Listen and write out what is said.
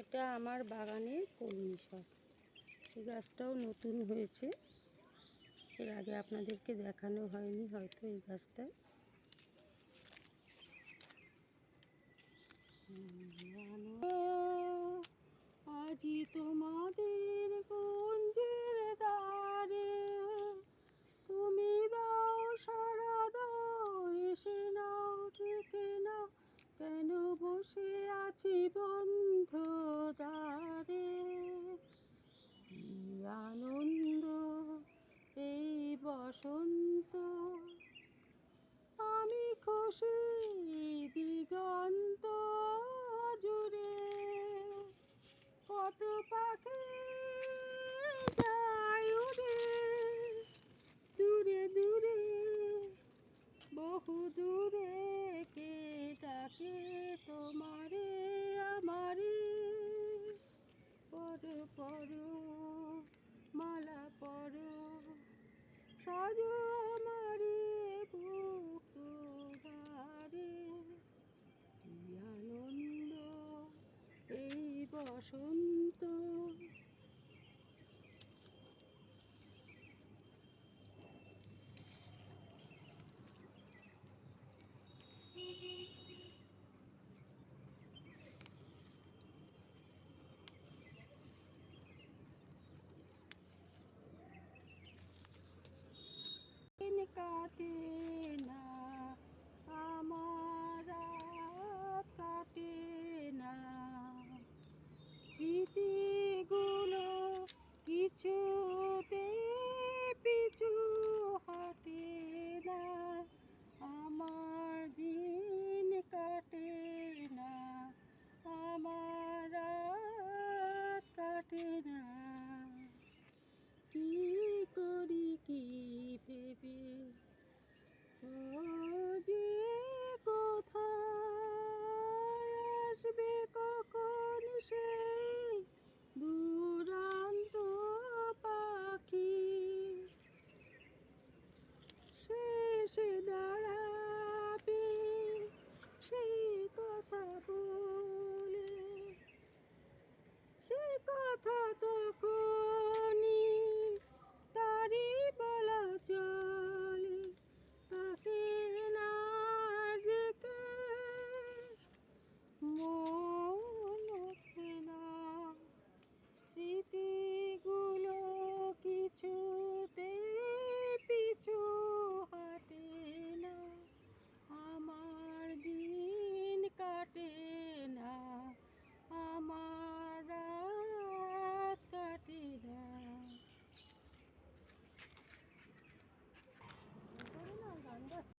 এটা আমার বাগানে কলমি শাক। এই গাছটাও নতুন হয়েছে। এর আগে আপনাদেরকে দেখানো হয়নি, হয়তো এই গাছটা আজি তোমাদের কুঞ্জের দ্বারে তুমি দাও সারা দাও এসে নাও থেকে নাও, কেন বসে আছি বন্ধ দ্বারে কি আনন্দ এই বসন্ত আমি খুশি দিগন্ত জুড়ে কত পাখি যায় উড়ে। বসন্ত দিন